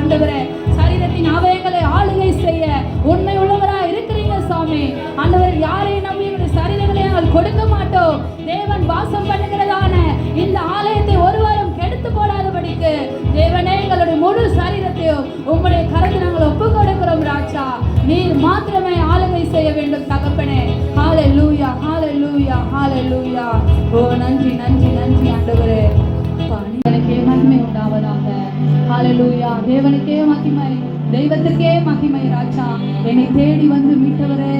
ஆண்டவரே சரீரத்தின் அவைகளை ஆளுகை செய்ய உண்மை உள்ளவராக இருக்கிறீங்க சுவாமி ஆண்டவர் யாரையும் நம்பி எங்களுடைய சரீரங்களை நாங்கள் கொடுக்க மாட்டோம். தேவன் வாசம் பண்ணுகிறதான இந்த ஆலயத்தை ஒருவரும் கெடுத்து போடாதபடிக்கு தேவனே எங்களுடைய முழு சரீரத்தையும் உங்களுடைய கருத்து நாங்கள் ஒப்பு கொடுக்கிறோம் ராஜா. நீர் மாத்திரமே ஆளுகை செய்ய வேண்டும் தகப்பனே. ஹால லூயா ஹால லூயா ஹால லூயா ஓ நன்றி நன்றி நன்றி ஆண்டவரே. எனக்கு மகிமை உண்டாவதாக. ஹalleluya. தேவனுக்கே மகிமை தெய்வத்துக்கே மகிமை ராஜா. என்னை தேடி வந்து மீட்டவரே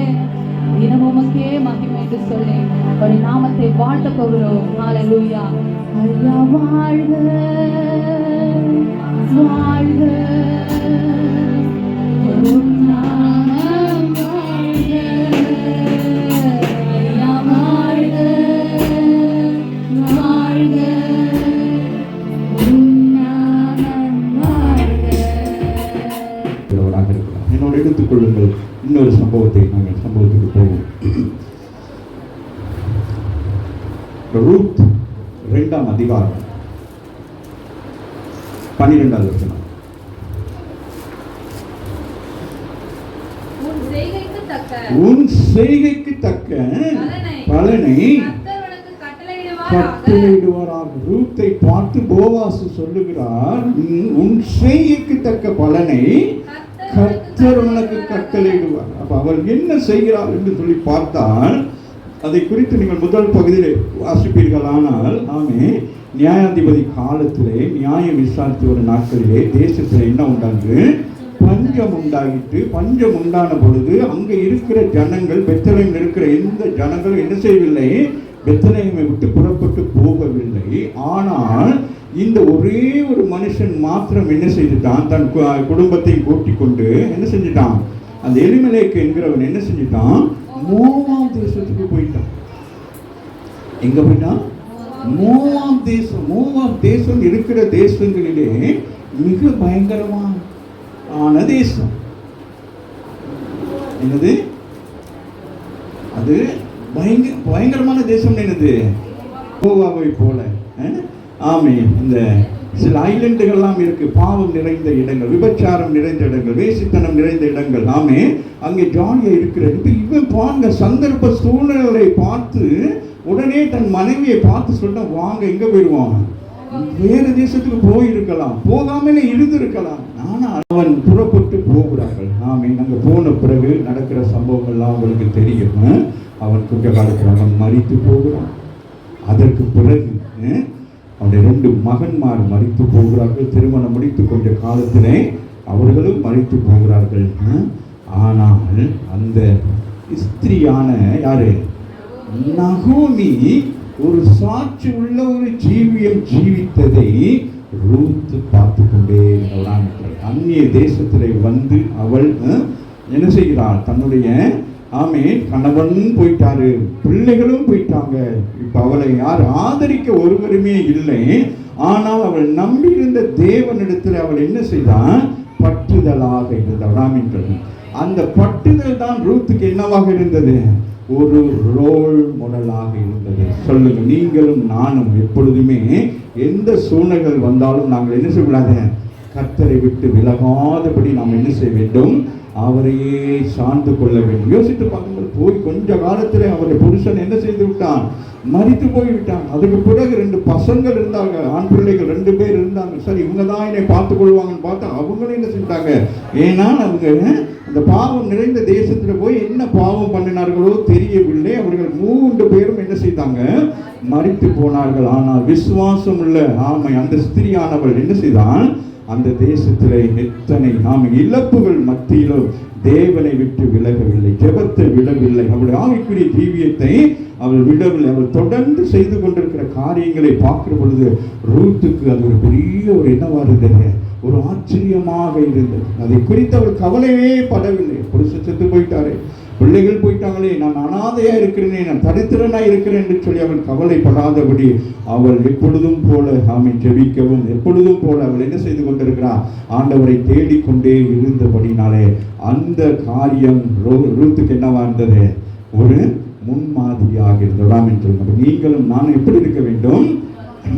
தினம் உமக்கே மகிமை என்று சொல்லி ஒரு நாமத்தை வாழ்த்த போகிறோம் ஹalleluya. ஐயா வாழ்க வாழ்க. நாம எடுத்துக்கொள்ளுங்கள் இன்னொரு சம்பவத்தை நாங்கள் சம்பவத்துக்கு போவோம். ரூத் இரண்டாம் அதிகாரம் பன்னிரெண்டாவது வசனம். உன் செய்கைக்கு தக்க பலனை கட்டளையிடுவாராக. ரூத்தை பார்த்து போவாசு சொல்லுகிறார். "உன்- உன் செய்கைக்கு தக்க பலனை கர்த்தர் உனக்கு கட்டளையிடுவார். அப்போ அவர் என்ன செய்கிறார் என்று சொல்லி பார்த்தால் அதை குறித்து நீங்கள் முதல் பகுதியில் வாசிப்பீர்கள். ஆனால் ஆமே நியாயாதிபதி காலத்திலே நியாயம் விசாரித்து வரும் நாட்களிலே தேசத்தில் என்ன உண்டானது பஞ்சம் உண்டாகிட்டு பஞ்சம் உண்டான பொழுது அங்கே இருக்கிற ஜனங்கள் பெத்தலையில் இருக்கிற எந்த ஜனங்களும் என்ன செய்யவில்லை? பெத்தலையமை விட்டு புறப்பட்டு போகவில்லை. ஆனால் இந்த ஒரே ஒரு மனுஷன் மாத்திரம் என்ன செஞ்சுட்டான்? தன் கு- குடும்பத்தை கூட்டி கொண்டு என்ன செஞ்சுட்டான்? அந்த எலிமலேக்கு என்கிறவன் என்ன செஞ்சுட்டான்? மோவாம் தேசத்துக்கு போயிட்டான். எங்க போயிட்டான்? மூவாம் தேசம் மூவாம் தேசம் இருக்கிற தேசங்களிலே மிக பயங்கரமான ஆன தேசம். என்னது? அது பயங்கர பயங்கரமான தேசம் என்னது? கோவாவை போல அஹ்? ஆமே. இந்த சில ஐலண்டுகள்லாம் இருக்கு. பாவம் நிறைந்த இடங்கள் விபச்சாரம் நிறைந்த இடங்கள் வேசித்தனம் நிறைந்த இடங்கள். ஆமே. அங்கே ஜாலியாக இருக்கிறது இப்போ இவன் பாருங்க சந்தர்ப்ப சூழ்நிலை பார்த்து உடனே தன் மனைவியை பார்த்து சொன்ன வாங்க எங்க போயிடுவான்? வேறு தேசத்துக்கு போயிருக்கலாம். போகாமலே இருந்திருக்கலாம். ஆனால் அவன் புறப்பட்டு போகிறார்கள். ஆமே. நாங்கள் போன பிறகு நடக்கிற சம்பவங்கள்லாம் அவங்களுக்கு தெரியும். அவன் கொஞ்ச அவன் மறித்து போகிறான். அதற்கு பிறகு அவருடைய ரெண்டு மகன்மார் மறித்து போகிறார்கள். திருமணம் முடித்து கொண்ட காலத்திலே அவர்களும் மறித்து போகிறார்கள். ஆனால் அந்த ஸ்திரியான யாரு? நகோமி ஒரு சாட்சி உள்ள ஒரு ஜீவியம் ஜீவித்ததை ரூத்து பார்த்து கொண்டே இருக்கிறான். அந்நிய தேசத்திலே வந்து அவள் என்ன செய்கிறாள்? தன்னுடைய ஆமே கணவன் போயிட்டாரு. பிள்ளைகளும் போயிட்டாங்க. இப்ப அவளை யார் ஆதரிக்க ஒருவருமே இல்லை. ஆனால் அவள் நம்பியிருந்த தேவனிடத்தில் அவள் என்ன செய்தான் பற்றுதலாக இருந்தவள். அந்த பட்டுதல் தான் ரூத்துக்கு என்னவாக இருந்தது? ஒரு ரோல் மாடலாக இருந்தது. சொல்லுங்க. நீங்களும் நானும் எப்பொழுதுமே எந்த சூழ்நிலைகள் வந்தாலும் நாங்கள் என்ன செய்யக்கூடாது? கத்தரை விட்டு விலகாதபடி நாம் என்ன செய்ய வேண்டும்? அவரையே சார்ந்து கொள்ள வேண்டும். யோசித்து பார்க்கும்போது போய் கொஞ்ச காலத்தில் அவருடைய புருஷன் என்ன செய்து விட்டான்? மறித்து போய் விட்டான். அதுக்கு பிறகு ரெண்டு பசங்கள் இருந்தாங்க ஆண் பிள்ளைகள் ரெண்டு பேர் இருந்தாங்க. சரி இவங்க தான் என்னை பார்த்து கொள்வாங்கன்னு பார்த்தா அவங்களும் என்ன செஞ்சாங்க? ஏன்னா அவங்க அந்த பாவம் நிறைந்த தேசத்தில் போய் என்ன பாவம் பண்ணினார்களோ தெரியவில்லை. அவர்கள் மூன்று பேரும் என்ன செய்தாங்க? மறித்து போனார்கள். ஆனால் விசுவாசம் உள்ள ஆமை அந்த ஸ்திரியானவள் என்ன செய்தான்? அந்த தேசத்திலே எத்தனை நாம் இழப்புகள் மத்தியிலும் தேவனை விட்டு விலகவில்லை ஜெபத்தை விடவில்லை அவருடைய ஆவிக்குரிய தீவியத்தை அவள் விடவில்லை. அவள் தொடர்ந்து செய்து கொண்டிருக்கிற காரியங்களை பார்க்கிற பொழுது ரூத்துக்கு அது ஒரு பெரிய ஒரு என்னவா இருந்தது? ஒரு ஆச்சரியமாக இருந்தது. அதை குறித்து அவள் கவலையே படவில்லை. புருஷ செத்து போயிட்டாரே. பிள்ளைகள் போயிட்டாங்களே நான் அனாதையாக இருக்கிறேனே நான் தரித்திரனாக இருக்கிறேன் என்று சொல்லி அவள் கவலைப்படாதபடி அவள் எப்பொழுதும் போல ஆமை ஜெபிக்கவும் எப்பொழுதும் போல அவள் என்ன செய்து கொண்டிருக்கிறாள் ஆண்டவரை தேடிக்கொண்டே இருந்தபடினாலே அந்த காரியம் ரூத்துக்கு என்னவா இருந்தது? ஒரு முன்மாதிரியாக இருந்ததாம் என்று நீங்களும் நான் எப்படி இருக்க வேண்டும்?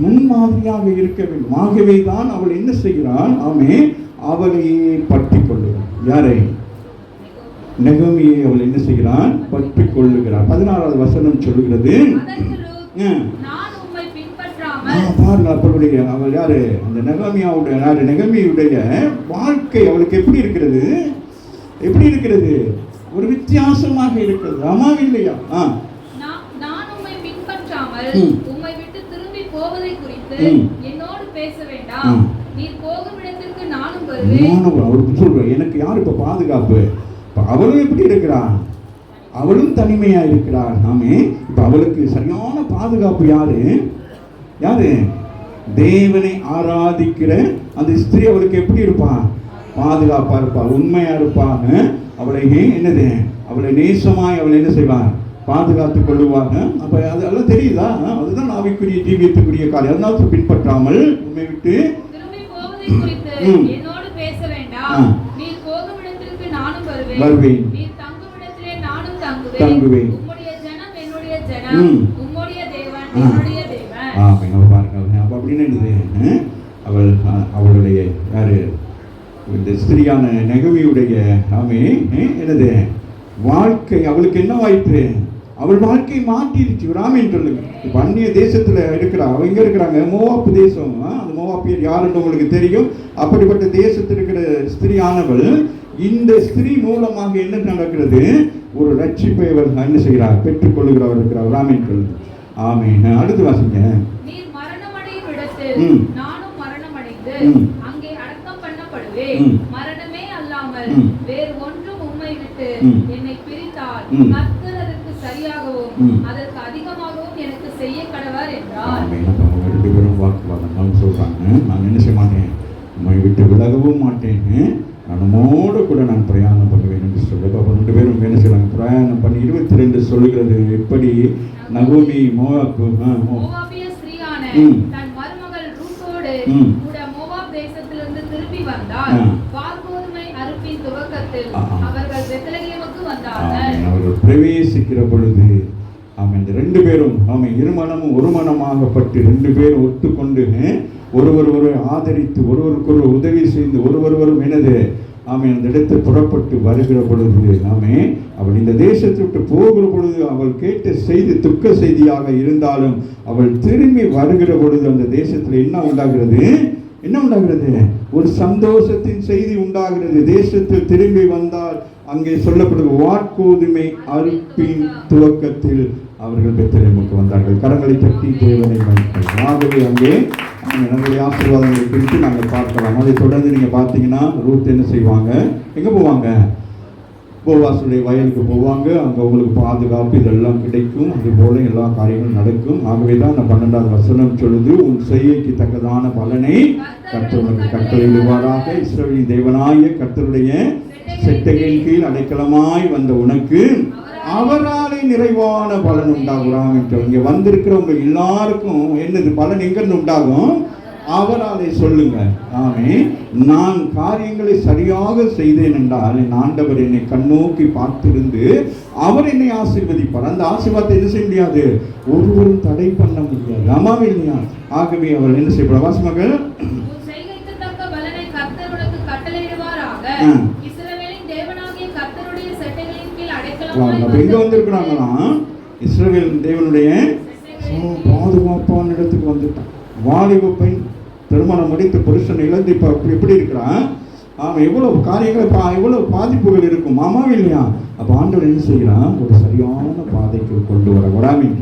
முன்மாதிரியாக இருக்க வேண்டும். ஆகவே தான் அவள் என்ன செய்கிறாள்? அவன் அவளையே பற்றி கொள்ளுகிறான் யாரை? நெகோமியை அவள் என்ன செய்கிறான்? பற்றி கொள்ளுகிறாள் பதினாறாவது வசனம் சொல்லுகிறது. அப்பளுடைய அவள் யாரு? அந்த நெகமியாவுடைய யாரு? நெகமியுடைய வாழ்க்கை அவளுக்கு எப்படி இருக்கிறது? எப்படி இருக்கிறது? ஒரு வித்தியாசமாக இருக்கிறது. ஆமாம் இல்லையா? ஆ. நான் உம்மை பின்பற்றாமல். உம்மை விட்டு திரும்பி போவதை குறித்து ம். என்னோடு பேச வேண்டாம். ம். நீர் போகும் இடத்திற்கு நானும் வருவேன். நானும் அவருக்கு சொல்றேன் எனக்கு யார் இப்ப பாதுகாப்பு? இப்ப அவளும் எப்படி இருக்கிறாள் அவளும் தனிமையா இருக்கிறாள் ஆமே இப்ப அவளுக்கு சரியான பாதுகாப்பு யாரு? யாரு? தேவனை ஆராதிக்கிற அந்த ஸ்திரீ அவளுக்கு எப்படி இருப்பா? பாதுகாப்பா இருப்பா உண்மையா இருப்பாங்க அவளை என்னது? அவளை நேசமாய் அவளை என்ன செய்வார்? பாதுகாத்து கொள்ளுவாங்க அப்ப அதெல்லாம் தெரியுதா? அதுதான் ஆவிக்குரிய ஜீவியத்துக்குரிய காரியம். அதனால பின்பற்றாமல் உண்மை விட்டு திரும்பி போவதை குறித்து ம். என்னோடு பேச ஆ. வேண்டாம் நீர் போகும் இடத்திற்கு நானும் வருவேன் தங்குவேன். ஆமாம் அவள் பாருங்க அப்போ அப்படின்னு என்னது? அவள் அவளுடைய யாரு? இந்த ஸ்திரியான நெகவியுடைய ஆமே என்னது வாழ்க்கை அவளுக்கு என்ன வாய்ப்பு? அவள் வாழ்க்கை மாற்றிருச்சு. ஒரு ஆமேன்னு சொல்லுங்க. இப்போ அந்நிய தேசத்துல இருக்கிறா அவ எங்க இருக்கிறாங்க? மோவாப்பு தேசம். அந்த மோவாப்பியர் யாருன்னு உங்களுக்கு தெரியும். அப்படிப்பட்ட தேசத்தில் இருக்கிற ஸ்திரியானவள் இந்த ஸ்திரீ மூலமாக என்ன நடக்கிறது? ஒரு ரட்சிப்பை அவள் என்ன செய்கிறார்? பெற்றுக்கொள்ளுகிறவர் இருக்கிறார். ஆமேன் சொல்லுங்க. ஆமேன். அடுத்து வாசிங்க. ரெண்டு பேரும் வாக்குவாதம் சொல்றாங்க. நான் என்ன செய்ய மாட்டேன்? உண்மை விட்டு விலகவும் மாட்டேன். உம்மோடு கூட நான் பிரயாணம் பண்ணுவேன் என்று சொல்லி அப்போ ரெண்டு பேரும் என்ன செய்றாங்க பிரயாணம் பண்ணி இருபத்தி ரெண்டு சொல்லுகிறது எப்படி? நகோமி மோவாப்பு ஆ, மோ. மோவாபிய ஸ்திரீயான ம். தன் மருமகள் ரூத்தோடு ம். கூட மோவாப் தேசத்திலிருந்து திரும்பி வந்தால் ஆ. வார்கோதுமை அறுப்பின் துவக்கத்தில் ஆ. அவர்கள் பிரவேசிக்கிற பொழுது ஆமென். இந்த ரெண்டு பேரும் ஆமென். இருமனமும் ஒரு மனமாகப்பட்டு ரெண்டு பேரும் ஒத்துக்கொண்டு அஹ், ஒருவர் ஒருவர் ஆதரித்து ஒருவருக்கொரு உதவி செய்து ஒருவருவரும் என்னது? நாம் அந்த இடத்தை புறப்பட்டு வருகிற பொழுது நாமே அவள் இந்த தேசத்தை விட்டு போகிற பொழுது அவள் கேட்ட செய்தி துக்க செய்தியாக இருந்தாலும் அவள் திரும்பி வருகிற பொழுது அந்த தேசத்தில் என்ன உண்டாகிறது? என்ன உண்டாகிறது? ஒரு சந்தோஷத்தின் செய்தி உண்டாகிறது. தேசத்தில் திரும்பி வந்தால் அங்கே சொல்லப்படும் வாட்கோதுமை அறுப்பின் துவக்கத்தில் அவர்கள் பெத்திரமுக்கு வந்தார்கள். கரங்களை தட்டி தேவனை மதித்தார்கள். ஆகவே அங்கே ஆமென், ஆசீர்வாதங்களை குறித்து நாங்கள் பார்க்கலாம். அதை தொடர்ந்து நீங்கள் பார்த்தீங்கன்னா ரூத் என்ன செய்வாங்க? எங்கே போவாங்க? போவாசுடைய வயலுக்கு போவாங்க. அங்கே உங்களுக்கு பாதுகாப்பு இதெல்லாம் கிடைக்கும். அது போல எல்லா காரியங்களும் நடக்கும். ஆகவே தான் அந்த பன்னெண்டாவது வசனம் சொல்லுது உன் செய்கைக்கு தக்கதான பலனை கர்த்தருக்கு உனக்கு கட்டளையிடுவாராக. இஸ்ரவேலின் தேவனாய கர்த்தருடைய செட்டையின் கீழ் அடைக்கலமாய் வந்த உனக்கு அவராலே நிறைவான பலன் உண்டாகுறாங்க. இங்க வந்திருக்கிறவங்க எல்லாருக்கும் என்னது பலன் எங்கிருந்து உண்டாகும்? அவராலே சொல்லுங்க. ஆமே நான் காரியங்களை சரியாக செய்தேன் என்றால் என் ஆண்டவர் என்னை கண்ணோக்கி பார்த்திருந்து அவர் என்னை ஆசீர்வதிப்பார். அந்த ஆசீர்வாதத்தை என்ன செய்ய முடியாது? ஒருவரும் தடை பண்ண முடியாது. ஆமாவே இல்லையா ஆகவே அவர் என்ன செய்யப்படுற வாசமகள் உன் செய்கைக்கு தக்க பலனை கர்த்தர் உனக்கு கட்டளையிடுவாராக ம். இஸ்ரவேலின் தேவனாகிய கர்த்தருடைய செட்டைகளின் கீழ் அப்ப அடைக்கலமாய் எங்க வந்திருக்கிறாங்களா இஸ்ரவேல் தேவனுடைய பாதுகாப்பான இடத்துக்கு வந்துட்டான் வாலிப பெண் திருமணம் முடித்து புருஷன் இழந்து இப்போ எப்படி இருக்கிறான் அவன் எவ்வளவு காரியங்கள் பா எவ்வளவு பாதிப்புகள் இருக்கும். மாமாவே இல்லையா? அப்போ ஆண்டவர் என்ன செய்கிறான்? ஒரு சரியான பாதைக்கு கொண்டு வர வராமின்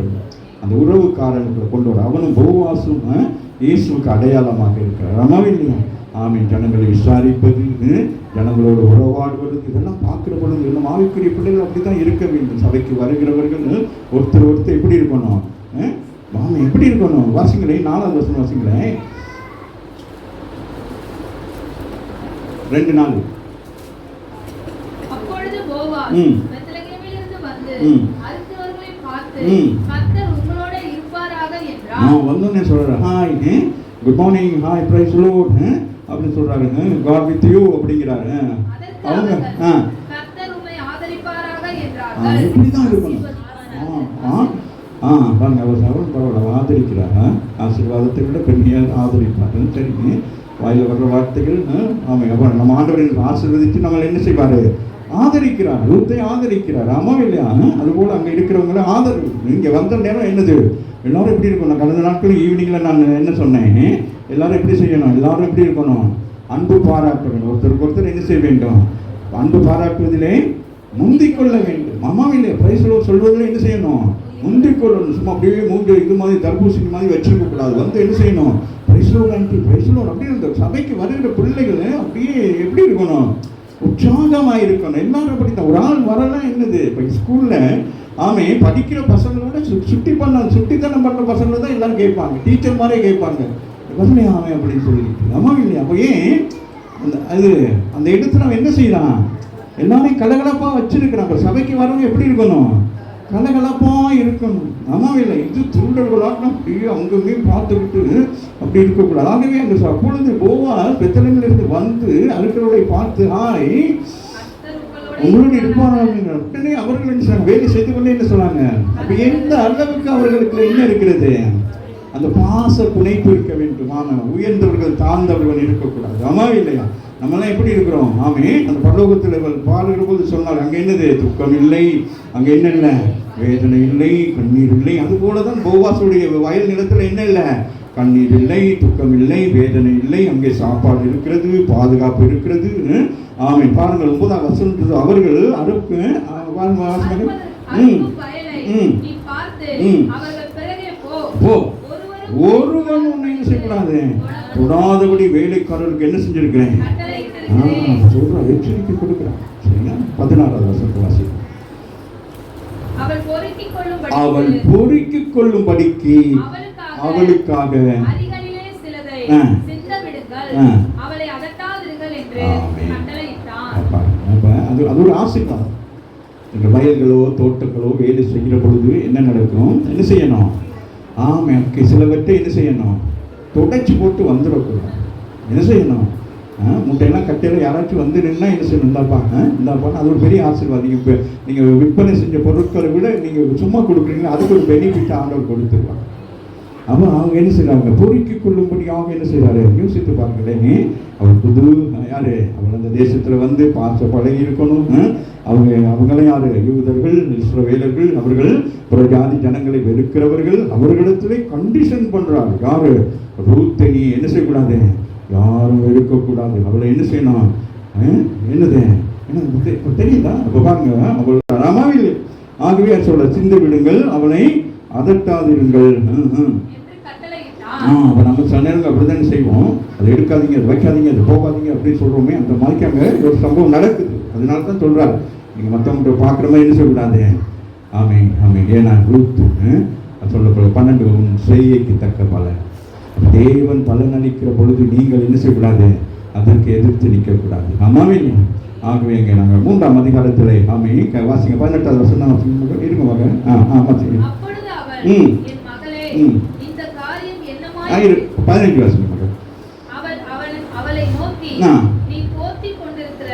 அந்த உறவுக்காரர்களை கொண்டு வர. அவனும் போவாசும் இயேசுக்கு அடையாளமாக இருக்கிறார். இல்லையா? ஆமீன். ஜனங்களை விசாரிப்பது ஜனங்களோடு உறவாடுவது இதெல்லாம் பார்க்கிற பொழுது இன்னும் ஆவிக்குரிய பிள்ளைகள் அப்படிதான் இருக்க வேண்டும். சபைக்கு வருகிறவர்கள் ஒருத்தர் ஒருத்தர் எப்படி இருக்கணும்? மாமா எப்படி இருக்கணும்? வாசிங்களேன் நாலாவது வருஷம் வாசிங்களேன் ரெண்டு நாள் ம். ம். ம். நான் வந்தோடனே சொல்கிறேன் hi good morning hi praise Lord அப்படின்னு சொல்கிறாருங்க காட் வித் யூ அப்படிங்கிறாரு. அவங்க ஆ. ஆதரிப்பாராக ஆ, இருக்கணும் ஆ பாருங்க அவர் பரவாயில்ல ஆதரிக்கிறார். ஆசீர்வாதத்தை விட பெண்மையாக ஆதரிப்பார். சரிங்க வாயில் வர்ற வார்த்தைகள் ஆமாம் நம்ம ஆண்டவரின் ஆசீர்வதித்து நம்மளை என்ன செய்வார்? ஆதரிக்கிறார் ரூத்தை ஆதரிக்கிறார் ஆமா இல்லையா அதுபோல் அங்கே இருக்கிறவங்கள ஆதரவு. இங்கே வந்த நேரம் என்னது? எல்லாரும் எப்படி இருக்கணும்? கடந்த நாட்கள் ஈவினிங்கில் நான் என்ன சொன்னேன்? எல்லாரும் எப்படி செய்யணும்? எல்லாரும் எப்படி இருக்கணும்? அன்பு பாராட்டணும். ஒருத்தருக்கு ஒருத்தர் என்ன செய்ய வேண்டும்? அன்பு பாராட்டுவதிலே முந்திக் கொள்ள வேண்டும் அம்மா இல்லையா பிரைஸ்ல சொல்வதில் என்ன செய்யணும்? முந்திக் கொள்ளணும் சும்மா அப்படியே மூன்று இது மாதிரி தர்பூசணி மாதிரி வச்சிருக்க கூடாது வந்து என்ன செய்யணும்? பிரைஸ்லோர் ஆண்டி பிரைஸ்லோர் அப்படியே இருந்த சபைக்கு வருகிற பிள்ளைகள் அப்படியே எப்படி இருக்கணும்? உற்சாகமாக இருக்கணும் எல்லாரும் படித்தான் ஒரு ஆள் வரலாம் என்னது? இப்போ ஸ்கூலில் ஆமே படிக்கிற பசங்களோட சு- சுட்டி பண்ண சுட்டித்தனம் பண்ணுற பசங்களை தான் எல்லாரும் கேட்பாங்க. டீச்சர் மாதிரியே கேட்பாங்க. வரலையா ஆமே அப்படின்னு சொல்லிட்டு. ஆமா இல்லையா? அப்போ ஏன்? அந்த அது அந்த இடத்துல நம்ம என்ன செய்யலாம்? எல்லாமே கலகலப்பாக வச்சிருக்கிறான் அப்ப சபைக்கு வரவங்க எப்படி இருக்கணும்? கலகலப்பா இருக்கணும் ஆமா இல்லை இது திருடர்களாட்டம் அப்படியே அங்கங்கேயும் பார்த்துக்கிட்டு அப்படி இருக்கக்கூடாது. ஆகவே அந்த ச- அப்பொழுது கோவா இருந்து வந்து அழுக்கிறவரை பார்த்து ஆய் உங்களோடு இருப்பார்கள் உடனே அவர்கள் வேலை செய்து கொண்டே என்ன சொன்னாங்க. அப்ப எந்த அளவுக்கு அவர்களுக்கு என்ன இருக்கிறது? அந்த பாச புனைப்பு இருக்க வேண்டும். ஆமா உயர்ந்தவர்கள் தாழ்ந்தவர்கள் இருக்கக்கூடாது. ஆமா இல்லையா நம்மளாம் எப்படி இருக்கிறோம்? ஆமே அந்த பரலோகத்தில் பாடுகிற போது சொன்னார் அங்க என்னது? துக்கம் இல்லை. அங்க என்ன இல்லை? வேதனை இல்லை. கண்ணீர் இல்லை. அது போலதான் போவாசுடைய வயல் நிலத்துல என்ன இல்லை? கண்ணீர் இல்லை துக்கம் இல்லை வேதனை இல்லை. அங்கே சாப்பாடு இருக்கிறது பாதுகாப்பு இருக்கிறது. ஆமை பாருங்கள் ஒன்பதாம் வசனம் அவர்கள் அறுப்பு. ம். ம். ம். போ. ஒருவன் உன்னை என்ன செய்யக்கூடாது தொடாதபடி வேலைக்காரருக்கு என்ன செஞ்சிருக்கிறேன்? ஆ, கட்டளையிட்டிருக்கிறேன். சொல்றா எச்சரிக்கை கொடுக்குறான் சரிங்களா பதினாறாவது வசனத்தை வாசி அவள் பொறுக்கிக் கொள்ளும்படிக்கு அவளுக்காக அது அது ஒரு ஆசீர்வாதம். இந்த வயல்களோ தோட்டங்களோ வேலை செய்கிற பொழுது என்ன நடக்கும்? என்ன செய்யணும்? ஆமாம் சிலவற்றை என்ன செய்யணும்? தொடச்சி போட்டு வந்துடக்கூடாது. என்ன செய்யணும்? ஆ, முட்டையெல்லாம் கட்டையில் யாராச்சும் வந்து நின்னா என்ன செய்யணும்? இந்தாப்பா ஆ, அது ஒரு பெரிய ஆசீர்வாதம். நீங்கள் இப்போ நீங்கள் விற்பனை செஞ்ச பொருட்களை விட நீங்கள் சும்மா கொடுக்குறீங்களா? அதுக்கு ஒரு பெனிஃபிட் ஆண்டவர் கொடுத்துருவாங்க. அப்போ அவங்க என்ன செய்கிறாங்க பொறுக்கி அவங்க என்ன செய்கிறாரு யோசித்து பாருங்களேன். அவர் புது யார்? அவள் அந்த தேசத்தில் வந்து பார்த்த பழகி இருக்கணும். அவங்க அவங்களே யார்? யூதர்கள் இஸ்ரவேலர்கள் அவர்கள் புற ஜாதி ஜனங்களை வெறுக்கிறவர்கள் அவர்களிடத்துல கண்டிஷன் பண்ணுறாரு யார்? ரூத்தை நீ என்ன செய்யக்கூடாது? யாரும் வெறுக்கக்கூடாது அவளை என்ன செய்யணும்? என்னது? இப்ப தெரியுதா அப்ப பாருங்க அவள் ராமாவில் ஆகவே சொல்ல சிந்து விடுங்கள் அவளை அதட்டாதிருங்கள். அப்போ நம்ம சில நேரங்கள் அப்படிதானே செய்வோம்? அதை எடுக்காதீங்க அதை வைக்காதீங்க அது போகாதீங்க அப்படின்னு சொல்கிறோமே அந்த மாதிரி அங்கே ஒரு சம்பவம் நடக்குது. அதனால தான் சொல்கிறார் நீங்கள் மற்றவங்க பார்க்குற மாதிரி என்ன செய்யக்கூடாது? ஆமே ஆமே ஏன்னா ரூத்து அது சொல்லப்படுற பன்னெண்டு உன் செய்கைக்கு தக்க அப்ப தேவன் பலன் அளிக்கிற பொழுது நீங்கள் என்ன செய்யக்கூடாது அதற்கு எதிர்த்து நிற்கக்கூடாது ஆமாவே? ஆகவே இங்கே நாங்கள் மூன்றாம் அதிகாரத்தில் ஆமே வாசிங்க பதினெட்டாவது வருஷம் தான் இருங்க மகன் ஆ ஆ வாசிங்க ம். மகளே ம். பதினஞ்சு வருஷம் மகன் அவள் நோக்கி. நீ போர்த்திக் கொண்டிருக்கிற.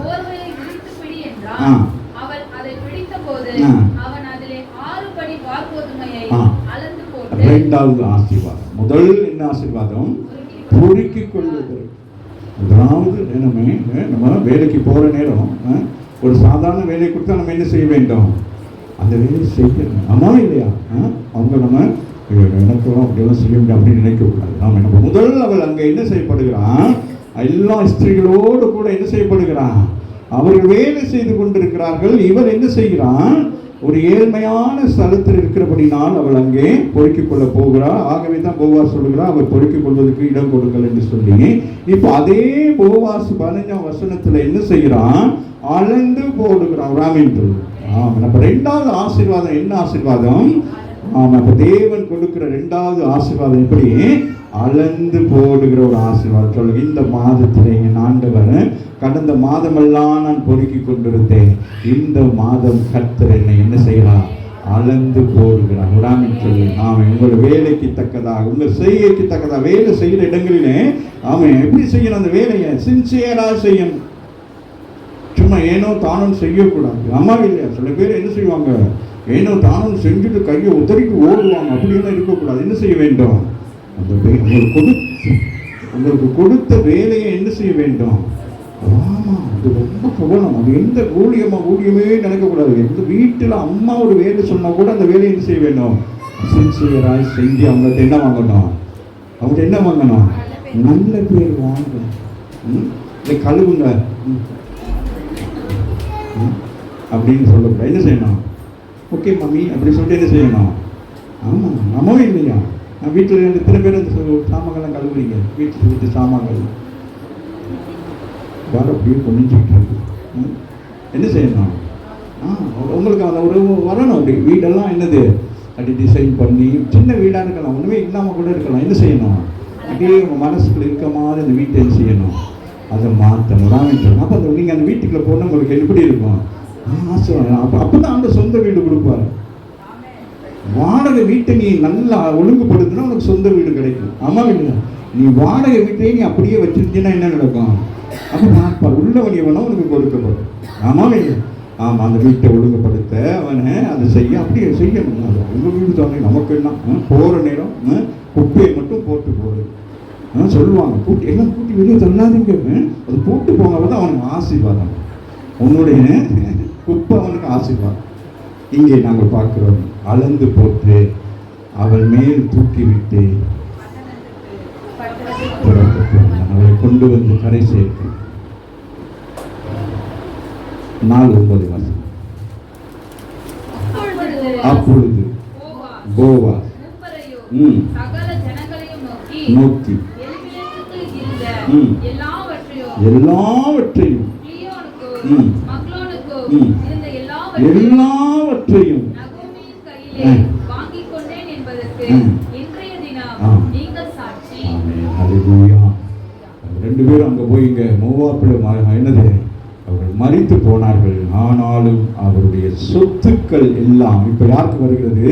போர்வையை விரித்து பிடி. என்றான் அவள் அதை பிடித்தபோது ஆ. அவன் அதிலே ஆறு படி வார்கோதுமையை ஆ. அளந்து போட்டு இரண்டாவது ஆசீர்வாதம் முதல் என்ன ஆசீர்வாதம்? பொறுக்கிக் கொள்வதற்கு முதலாவது நம்ம நம்ம வேலைக்கு போகிற நேரம் ஆ, ஒரு சாதாரண வேலை கொடுத்தா நம்ம என்ன செய்ய வேண்டும்? அந்த வேலையை செய்யணும். ஆமாம் இல்லையா? ஆ? அவங்க நம்ம ஐயோ, எனக்கெல்லாம் அப்படியெல்லாம் செய்ய முடியும் அப்படின்னு நினைக்கக்கூடாது நாம் நம்ம முதல் அவள் அங்கே என்ன செய்யப்படுகிறான் எல்லா ஸ்திரீகளோடு கூட என்ன செய்யப்படுகிறான் அவர்கள் வேலை செய்து கொண்டிருக்கிறார்கள். இவர் என்ன செய்கிறான் ஒரு ஏழ்மையான ஸ்தலத்தில் இருக்கிறபடினால் அவள் அங்கே பொறுக்கிக் கொள்ள போகிறாள். ஆகவே தான் போவாஸ் சொல்லுகிறார் அவள் பொறுக்கிக் கொள்வதற்கு இடம் கொடுங்கள் என்று சொல்லி. இப்போ அதே போவாஸ் பதினஞ்சாம் வசனத்தில் என்ன செய்கிறான்? அளந்து போடுகிறான். ராமின் ஆமாம் நம்ம ரெண்டாவது ஆசீர்வாதம் என்ன ஆசீர்வாதம்? ஆமாம். இப்போ தேவன் கொடுக்கிற ரெண்டாவது ஆசீர்வாதம் எப்படி? அளந்து போடுகிற ஒரு ஆசீர்வாதம். சொல்லுங்க இந்த மாதத்திலே என் ஆண்டவர் கடந்த மாதமெல்லாம் நான் பொறுக்கி கொண்டிருந்தேன். இந்த மாதம் கர்த்தர் என்னை என்ன செய்யலாம் அளந்து போடுகிறார். விடாமல் சொல்லி ஆமை உங்கள் வேலைக்கு தக்கதாக உங்கள் செய்கைக்கு தக்கதாக வேலை செய்கிற இடங்களிலே அவன் எப்படி செய்யணும் அந்த வேலையை? சின்சியராக செய்யணும். சும்மா ஏனோ தானும் செய்யக்கூடாது. அம்மா இல்லையா? சில பேர் என்ன செய்வாங்க? ஏனோ தானும் செஞ்சுட்டு கையை உதறிக்கு ஓடுவாங்க. அப்படியெல்லாம் இருக்கக்கூடாது. என்ன செய்ய வேண்டும்? அந்த உங்களுக்கு கொடுத்த உங்களுக்கு கொடுத்த வேலையை என்ன செய்ய வேண்டும்? ஆமாம் அது ரொம்ப கவனம் அது எந்த ஊழியமாக ஊழியமே நினைக்கக்கூடாது. எந்த வீட்டில் அம்மா ஒரு வேலை சொன்னால் கூட அந்த வேலையை என்ன செய்ய வேண்டும்? சின்சியராய் செஞ்சு அவங்கள்ட்ட என்ன வாங்கணும்? அவங்கள்ட்ட என்ன வாங்கணும்? நல்ல பேர் வாங்கணும். ம்? இந்த கழுவுங்க. ம். ம்? அப்படின்னு சொல்லக்கூடாது. என்ன செய்யணும்? ஓகே மம்மி அப்படி சொல்லிட்டு என்ன செய்யணும்? ஆமாம் நம்மவே இல்லையா? நான் வீட்டில் எத்தனை பேர் அந்த சாமான்கள்லாம் கழுவுறீங்க. வீட்டில் வீட்டு சாமான்கள். வர அப்படியே கொஞ்சிக்கிட்டு இருக்கு. ம்? என்ன செய்யணும்? ஆ உங்களுக்கு அந்த ஒரு வரணும் அப்படி. வீடெல்லாம் என்னது? அப்படி டிசைன் பண்ணி சின்ன வீடாக இருக்கலாம். ஒன்றுமே இல்லாமல் கூட இருக்கலாம். என்ன செய்யணும்? அப்படியே உங்கள் மனசுக்குள்ள இருக்க மாதிரி அந்த வீட்டை என்ன செய்யணும்? அதை மாற்றணும் ராமேஸ்வரம் அப்போ அந்த நீங்கள் அந்த வீட்டுக்குள்ளே போனால் உங்களுக்கு எப்படி இருக்கும்? ஆசை அப்போ அப்போ தான் அந்த சொந்த வீடு கொடுப்பாரு. வாடகை வீட்டை நீ நல்லா ஒழுங்குபடுத்தினா உனக்கு சொந்த வீடு கிடைக்கும். ஆமா இல்லையா நீ வாடகை வீட்டையே நீ அப்படியே வச்சிருந்தீங்கன்னா என்ன நடக்கும்? அப்போ இப்போ உள்ளவன் எவனோ உனக்கு கொடுக்கப்படும். ஆமாம் இல்லையா? ஆமாம் அந்த வீட்டை ஒழுங்குபடுத்த அவனை அதை செய்ய அப்படியே செய்யணும். அது உங்கள் வீடு தானே நமக்கு என்ன? போகிற நேரம் குப்பையை மட்டும் போட்டு போடு. ஆ, சொல்லுவாங்க. கூட்டி எல்லாம் கூட்டி வெளியே தள்ளாதீங்க. அது போட்டு போங்க தான் அவனுக்கு ஆசீர்வாதம். உன்னுடைய குப்பை அவனுக்கு ஆசீர்வாதம். இங்கே நாங்கள் பார்க்குறோம். அளந்து போட்டு அவள் மேல் தூக்கிவிட்டு கொண்டு வந்து கரை சேர்க்க நாலு ஒன்பது மாசம். அப்பொழுது ஜனங்களையும் நோக்கி. எல்லாவற்றையும். எல்லாவற்றையும். வாங்கிக் கொண்டேன் என்பதற்கு. இன்றைய தினம். நீங்கள் சாட்சி. ரெண்டு பேரும் அங்கே போய் இங்கே மூவாப்பில் என்னது? அவர்கள் மறித்து போனார்கள். ஆனாலும் அவருடைய சொத்துக்கள் எல்லாம் இப்போ யாருக்கு வருகிறது?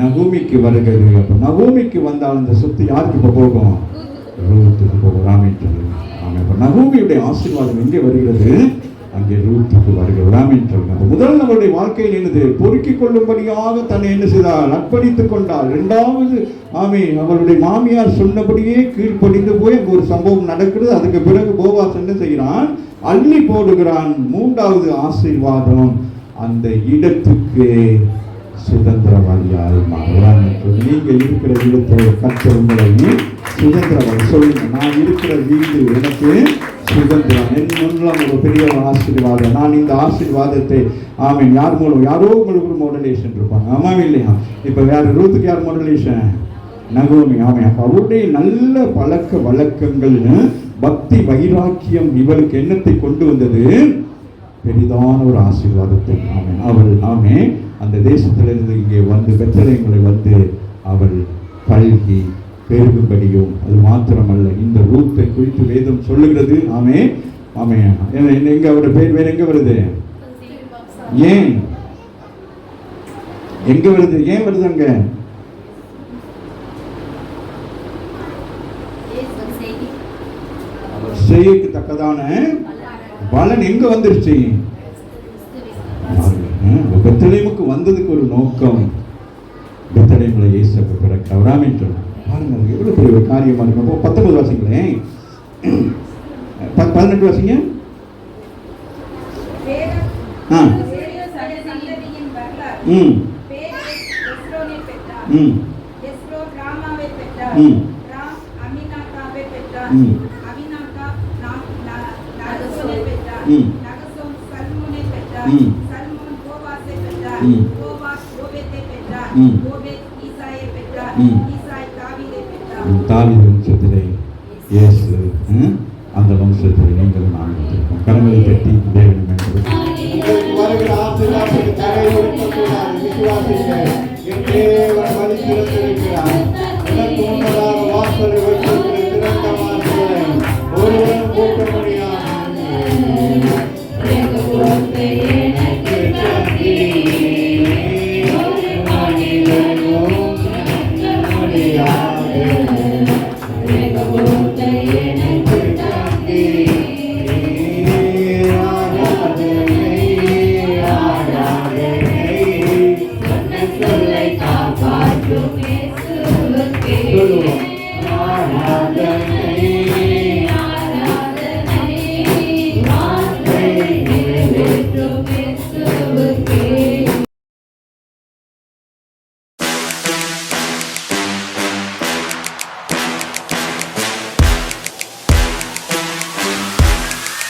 நகூமிக்கு வருகிறது. அப்போ நகூமிக்கு வந்தால் அந்த சொத்து யாருக்கு இப்போ போகும்? ரூத்துக்கு போகும். ராமேஸ்வரம் ஆமாம் இப்போ நகூமியுடைய ஆசீர்வாதம் எங்கே வருகிறது? அங்கே ரூத்துக்கு வருகிறது ராமேஸ்வரம் முதல் நம்முடைய வாழ்க்கையில் என்னது? பொறுக்கிக் கொள்ளும்படியாக தன்னை என்ன செய்தால் அர்ப்பணித்துக் கொண்டாள் இரண்டாவது ஆமே அவளுடைய மாமியார் சொன்னபடியே கீழ்ப்படிந்து போய் அங்கே ஒரு சம்பவம் நடக்கிறது. அதுக்கு பிறகு போவாஸ் என்ன செய்கிறான்? அள்ளி போடுகிறான். மூன்றாவது ஆசீர்வாதம் அந்த இடத்துக்கு சுதந்திரவாதியாய் மாறுவான் நீங்கள் இருக்கிற இடத்துல கற்ற உங்களை சுதந்திரம் சொல்லுங்க நான் இருக்கிற வீடு எனக்கு சுதந்திரம். என் ஒரு பெரிய ஒரு ஆசீர்வாதம். நான் இந்த ஆசீர்வாதத்தை ஆமீன். யார் மூலம்? யாரோ உங்களுக்கு ஒரு மாடலேஷன் இருப்பாங்க ஆமாம் இல்லையா? இப்போ வேற ரூத்துக்கு யார் மாடலேஷன் நகோமி. ஆமை அவருடைய நல்ல பழக்க வழக்கங்கள்னு பக்தி வைராக்கியம் இவளுக்கு எண்ணத்தை கொண்டு வந்தது? பெரிதான ஒரு ஆசீர்வாதத்தை. ஆமை அவள் ஆமே அந்த தேசத்திலிருந்து இங்கே வந்து பெற்றலைங்களை வந்து அவள் பல்கி பெருகும்படியும் அது மாத்திரமல்ல இந்த ரூத்தை குறித்து வேதம் சொல்லுகிறது. ஆமே ஆமே என்ன- எங்க அவருடைய பேர் வேற எங்க வருது? ஏன்? எங்க வருது? ஏன் வருது அங்க? செய்யக்கு தக்கதான பலன் எங்க வந்துருச்சு? பெத்தலேமுக்கு வந்ததுக்கு ஒரு நோக்கம். பெத்தலேமுல இயேசுக்கு பிறக்க அவராமே சொன்னார் பாருங்க அது எவ்வளவு பெரிய ஒரு காரியமா இருக்கும். அப்போ பத்தொன்பது வாசிங்களேன் ப- பதினெட்டு வாசிங்க. ஆ. ம். ம். ம். ம். ம். ம். ஓபேத் ஈசாயை பெற்றார்